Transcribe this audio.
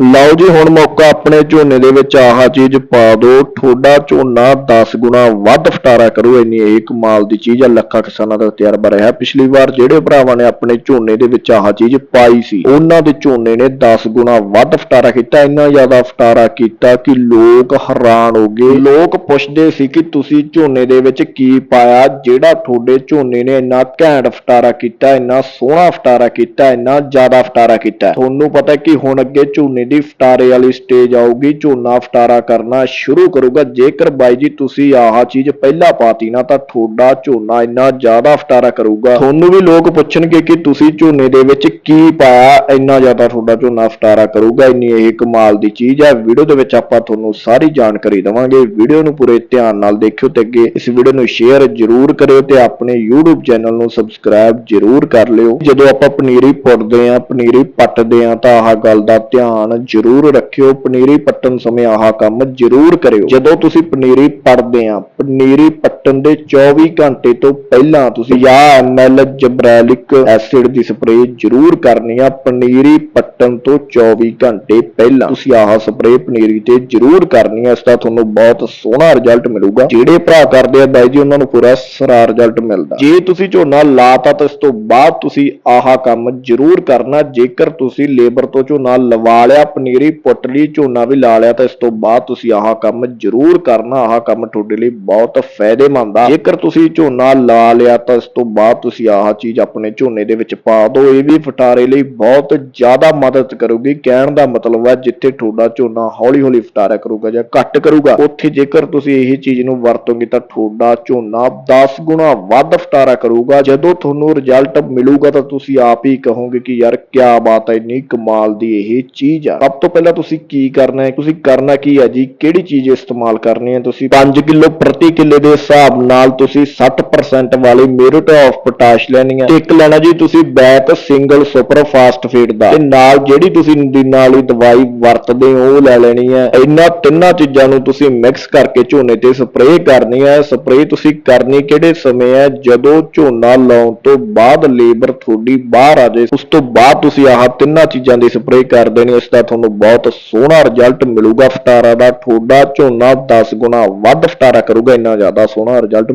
ਲਓ ਜੀ, ਹੁਣ ਮੌਕਾ ਆਪਣੇ ਝੋਨੇ ਦੇ ਵਿੱਚ ਆਹ ਚੀਜ਼ ਪਾ ਦਿਓ। ਤੁਹਾਡਾ ਝੋਨਾ 10 ਗੁਣਾ ਵੱਧ ਫਟਾਰਾ ਕਰੂ। ਇੰਨੀ ਇਹ ਕਮਾਲ ਦੀ ਚੀਜ਼ ਆ, ਲੱਖਾਂ ਕਿਸਾਨਾਂ ਦਾ ਤਜਰਬਾ ਰਿਹਾ। ਪਿਛਲੀ ਵਾਰ ਜਿਹੜੇ ਭਰਾਵਾਂ ਨੇ ਆਪਣੇ ਝੋਨੇ ਦੇ ਵਿੱਚ ਆਹ ਚੀਜ਼ ਪਾਈ ਸੀ, ਉਹਨਾਂ ਦੇ ਝੋਨੇ ਨੇ 10 ਗੁਣਾ ਵੱਧ ਫਟਾਰਾ ਕੀਤਾ। ਇੰਨਾ ਜ਼ਿਆਦਾ ਫਟਾਰਾ ਕੀਤਾ ਕਿ ਲੋਕ ਹੈਰਾਨ ਹੋ ਗਏ। ਲੋਕ ਪੁੱਛਦੇ ਸੀ ਕਿ ਤੁਸੀਂ ਝੋਨੇ ਦੇ ਵਿੱਚ ਕੀ ਪਾਇਆ? ਜਿਹੜਾ ਤੁਹਾਡੇ ਝੋਨੇ ਨੇ ਇੰਨਾ ਘੈਂਟ ਫਟਾਰਾ ਕੀਤਾ, ਇੰਨਾ ਸੋਹਣਾ ਫਟਾਰਾ ਕੀਤਾ, ਇੰਨਾ ਜ਼ਿਆਦਾ ਫਟਾਰਾ ਕੀਤਾ। ਤੁਹਾਨੂੰ ਪਤਾ ਕਿ ਹੁਣ ਅੱਗੇ ਝੋਨੇ ਦੀ ਫਟਾਰੇ ਵਾਲੀ ਸਟੇਜ ਆਊਗੀ, ਝੋਨਾ ਫਟਾਰਾ ਕਰਨਾ ਸ਼ੁਰੂ ਕਰੂਗਾ। ਜੇਕਰ ਬਾਈ ਜੀ ਤੁਸੀਂ ਆਹ ਚੀਜ਼ ਪਹਿਲਾਂ ਪਾਤੀ ਨਾ, ਤਾਂ ਤੁਹਾਡਾ ਝੋਨਾ ਇੰਨਾ ਜ਼ਿਆਦਾ ਫਟਾਰਾ ਕਰੂਗਾ। ਤੁਹਾਨੂੰ ਵੀ ਲੋਕ ਪੁੱਛਣਗੇ ਕਿ ਤੁਸੀਂ ਝੋਨੇ ਦੇ ਵਿੱਚ ਕੀ ਪਾਇਆ, ਇੰਨਾ ਜ਼ਿਆਦਾ ਤੁਹਾਡਾ ਝੋਨਾ ਫਟਾਰਾ ਕਰੂਗਾ। ਇੰਨੀ ਇਹ ਕਮਾਲ ਦੀ ਚੀਜ਼ ਹੈ। ਵੀਡੀਓ ਦੇ ਵਿੱਚ ਆਪਾਂ ਤੁਹਾਨੂੰ ਸਾਰੀ ਜਾਣਕਾਰੀ ਦਵਾਂਗੇ। ਵੀਡੀਓ ਨੂੰ ਪੂਰੇ ਧਿਆਨ ਨਾਲ ਦੇਖਿਓ ਤੇ ਅੱਗੇ ਇਸ ਵੀਡੀਓ ਨੂੰ ਸ਼ੇਅਰ ਜ਼ਰੂਰ ਕਰਿਓ ਤੇ ਆਪਣੇ YouTube ਚੈਨਲ ਨੂੰ ਸਬਸਕ੍ਰਾਈਬ ਜ਼ਰੂਰ ਕਰ ਲਿਓ। ਜਦੋਂ ਆਪਾਂ ਪਨੀਰੀ ਪੁੱਟਦੇ ਆਂ ਪਨੀਰੀ ਪੱਟਦੇ ਆਂ ਤਾਂ ਆਹ ਗੱਲ ਦਾ ਧਿਆਨ ਜ਼ਰੂਰ ਰੱਖਿਓ, ਪਨੀਰੀ ਪੱਟਣ ਸਮੇਂ ਆਹ ਕੰਮ ਜ਼ਰੂਰ ਕਰਿਓ। ਜਦੋਂ ਤੁਸੀਂ ਪਨੀਰੀ ਪੜਦੇ ਆਂ, ਪਨੀਰੀ ਪੱਟਣ ਦੇ 24 ਘੰਟੇ ਤੋਂ ਪਹਿਲਾਂ ਤੁਸੀਂ ਜਾਂ ml ਜਬਰੈਲਿਕ ਐਸਿਡ ਦੀ ਸਪਰੇਅ ਜ਼ਰੂਰ ਕਰਨੀ ਆ, ਪਨੀਰੀ ਪੱਟਣ ਤੋਂ 24 ਘੰਟੇ ਪਹਿਲਾਂ ਤੁਸੀਂ ਆਹ ਸਪਰੇਅ ਪਨੀਰੀ ਤੇ ਜ਼ਰੂਰ ਕਰਨੀ ਆ, ਇਸ ਦਾ ਤੁਹਾਨੂੰ ਬਹੁਤ ਸੋਹਣਾ ਰਿਜ਼ਲਟ ਮਿਲੂਗਾ। ਜਿਹੜੇ ਭਰਾ ਕਰਦੇ ਆ ਬਾਈ ਜੀ, ਉਹਨਾਂ ਨੂੰ ਪੂਰਾ ਸਰਾ ਰਿਜ਼ਲਟ ਮਿਲਦਾ। ਜੇ ਤੁਸੀਂ ਝੋਨਾ ਲਾਤਾ ਤਾਂ ਇਸ ਤੋਂ ਬਾਅਦ ਤੁਸੀਂ ਆਹ ਕੰਮ ਜ਼ਰੂਰ ਕਰਨਾ, ਜੇਕਰ ਤੁਸੀਂ ਲੇਬਰ ਤੋਂ ਝੋਨਾ ਲਵਾ ਲਿਆ ਪਨੀਰੀ ਪੁੱਟ ਲਈ, ਝੋਨਾ ਵੀ ਲਾ ਲਿਆ ਤਾਂ ਇਸ ਤੋਂ ਬਾਅਦ ਤੁਸੀਂ ਆਹ ਕੰਮ ਜ਼ਰੂਰ ਕਰਨਾ, ਆਹ ਕੰਮ ਤੁਹਾਡੇ ਲਈ ਬਹੁਤ ਫਾਇਦੇਮੰਦ ਆ। ਜੇਕਰ ਤੁਸੀਂ ਝੋਨਾ ਲਾ ਲਿਆ ਤਾਂ ਇਸ ਤੋਂ ਬਾਅਦ ਤੁਸੀਂ ਆਹ ਚੀਜ਼ ਆਪਣੇ ਝੋਨੇ ਦੇ ਵਿੱਚ ਪਾ ਦਿਓ, ਇਹ ਵੀ ਫਟਾਰੇ ਲਈ ਬਹੁਤ ਜ਼ਿਆਦਾ ਮਦਦ ਕਰੂਗੀ। ਕਹਿਣ ਦਾ ਮਤਲਬ ਹੈ ਜਿੱਥੇ ਤੁਹਾਡਾ ਝੋਨਾ ਹੌਲੀ ਹੌਲੀ ਫਟਾਰਾ ਕਰੂਗਾ ਜਾਂ ਘੱਟ ਕਰੂਗਾ, ਉੱਥੇ ਜੇਕਰ ਤੁਸੀਂ ਇਹ ਚੀਜ਼ ਨੂੰ ਵਰਤੋਗੇ ਤਾਂ ਤੁਹਾਡਾ ਝੋਨਾ 10 ਗੁਣਾ ਵੱਧ ਫਟਾਰਾ ਕਰੂਗਾ। ਜਦੋਂ ਤੁਹਾਨੂੰ ਰਿਜ਼ਲਟ ਮਿਲੂਗਾ ਤਾਂ ਤੁਸੀਂ ਆਪ ਹੀ ਕਹੋਗੇ ਕਿ ਯਾਰ ਕੀ ਬਾਤ ਹੈ ਇੰਨੀ ਕਮਾਲ ਦੀ ਇਹ ਚੀਜ਼ ਆ। ਸਭ ਤੋਂ ਪਹਿਲਾਂ ਤੁਸੀਂ ਕੀ ਕਰਨਾ ਹੈ? ਤੁਸੀਂ ਕਰਨਾ ਕੀ ਹੈ ਜੀ? ਕਿਹੜੀ ਚੀਜ਼ ਇਸਤੇਮਾਲ ਕਰਨੀ ਹੈ ਤੁਸੀਂ? 5 ਕਿਲੋ ਪ੍ਰਤੀ ਕਿੱਲੇ ਦੇ ਹਿਸਾਬ ਨਾਲ ਤੁਸੀਂ 60% ਵਾਲੀ ਮੇਰਿਟ ਆਫ ਪੋਟਾਸ਼ ਲੈਣੀ ਹੈ। ਇੱਕ ਲੈਣਾ ਜੀ ਤੁਸੀਂ bag single super fast feed ਦਾ। ਤੇ ਨਾਲ ਜਿਹੜੀ ਤੁਸੀਂ ਨਦੀਨਾਂ ਵਾਲੀ ਦਵਾਈ ਵਰਤਦੇ ਹੋ, ਉਹ ਲੈ ਲੈਣੀ ਹੈ। ਇਹਨਾਂ ਤਿੰਨਾਂ ਚੀਜ਼ਾਂ ਨੂੰ ਤੁਸੀਂ ਮਿਕਸ ਕਰਕੇ ਝੋਨੇ ਤੇ ਸਪਰੇਅ ਕਰਨੀ ਹੈ। ਸਪਰੇਅ ਤੁਸੀਂ ਕਰਨੀ ਕਿਹੜੇ ਸਮੇਂ ਹੈ? ਜਦੋਂ ਝੋਨਾ ਲਾਉਣ ਤੋਂ ਬਾਅਦ ਲੇਬਰ ਤੁਹਾਡੀ ਬਾਹਰ ਆ ਜਾਏ, ਉਸ ਤੋਂ ਬਾਅਦ ਤੁਸੀਂ ਆਹ ਤਿੰਨਾਂ ਚੀਜ਼ਾਂ ਦੀ ਸਪਰੇਅ ਕਰ ਦੇਣੀ ਇਸ ਦਾ ਤੁਹਾਨੂੰ ਬਹੁਤ ਸੋਹਣਾ ਰਿਜ਼ਲਟ ਮਿਲੂਗਾ, ਫਟਾਰਾ ਦਾ, ਤੁਹਾਡਾ ਝੋਨਾ 10 ਗੁਣਾ ਵੱਧ ਫਟਾਰਾ ਕਰੂਗਾ, ਇੰਨਾ ਜ਼ਿਆਦਾ ਸੋਹਣਾ ਰਿਜ਼ਲਟ